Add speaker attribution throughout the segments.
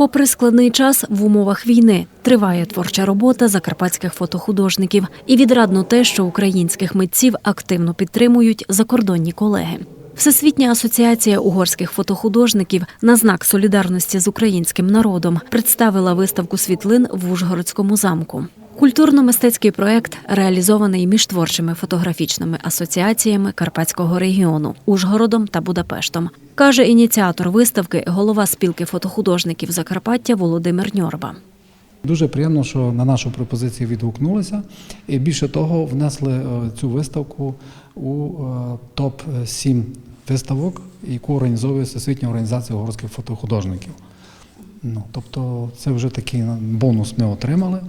Speaker 1: Попри складний час в умовах війни триває творча робота закарпатських фотохудожників і відрадно те, що українських митців активно підтримують закордонні колеги. Всесвітня асоціація угорських фотохудожників на знак солідарності з українським народом представила виставку світлин в Ужгородському замку. Культурно-мистецький проект реалізований між творчими фотографічними асоціаціями Карпатського регіону Ужгородом та Будапештом, каже ініціатор виставки, голова спілки фотохудожників Закарпаття Володимир Ньорба.
Speaker 2: Дуже приємно, що на нашу пропозицію відгукнулися, і більше того, внесли е, цю виставку у е, топ 7 виставок, яку організовує Всесвітня організація угорських фотохудожників. Ну, тобто, це вже такий бонус ми отримали.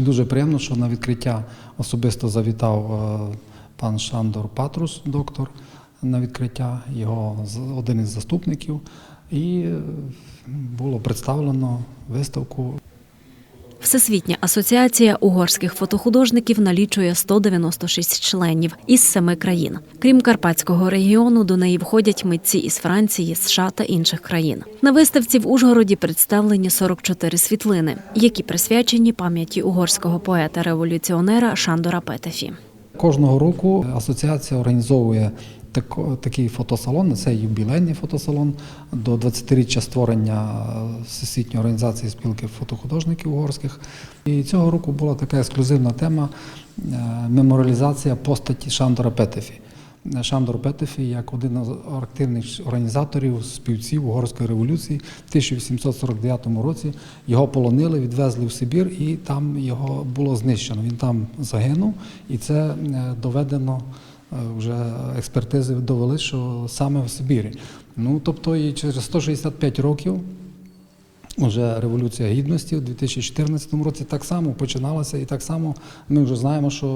Speaker 2: І дуже приємно, що на відкриття особисто завітав е, пан Шандор Патрус, доктор, на відкриття, його один із заступників, і е, було представлено виставку
Speaker 1: Всесвітня асоціація угорських фотохудожників налічує 196 членів із семи країн. Крім Карпатського регіону, до неї входять митці із Франції, США та інших країн. На виставці в Ужгороді представлені 44 світлини, які присвячені пам'яті угорського поета-революціонера Шандора Петефі.
Speaker 2: Кожного року асоціація організовує такий фотосалон, це юбілейний фотосалон до 20-річчя створення е, Всесвітньої організації спілки фотохудожників угорських. І цього року була така ексклюзивна тема е, меморіалізація постаті Шандора Петефі. Шандор Петефі як один з активних організаторів, співців угорської революції в 1849 році його полонили, відвезли в Сибір і там його було знищено. Він там загинув, і це е, доведено е, вже експертизи довели, що саме в Сибірі. Ну тобто і через 165 років Уже революція гідності у 2014 році так само починалася, і так само ми вже знаємо, що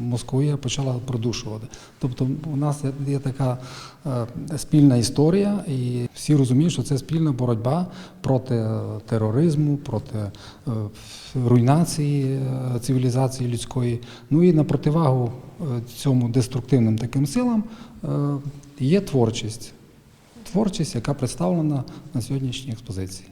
Speaker 2: Московія почала продушувати. Тобто, у нас є, така е, спільна історія, і всі розуміють, що це спільна боротьба проти е, тероризму, проти е, руйнації цивілізації людської. Ну і на противагу цьому деструктивним таким силам є творчість. Творчість, яка представлена на сьогоднішній експозиції.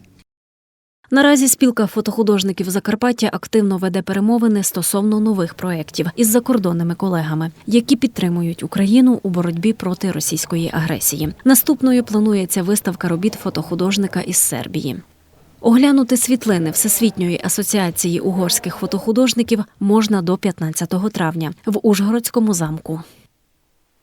Speaker 1: Наразі спілка фотохудожників Закарпаття активно веде перемовини стосовно нових проєктів із закордонними колегами, які підтримують Україну у боротьбі проти російської агресії. Наступною планується виставка робіт фотохудожника із Сербії. Оглянути світлини Всесвітньої асоціації угорських фотохудожників можна до 15 травня в Ужгородському замку.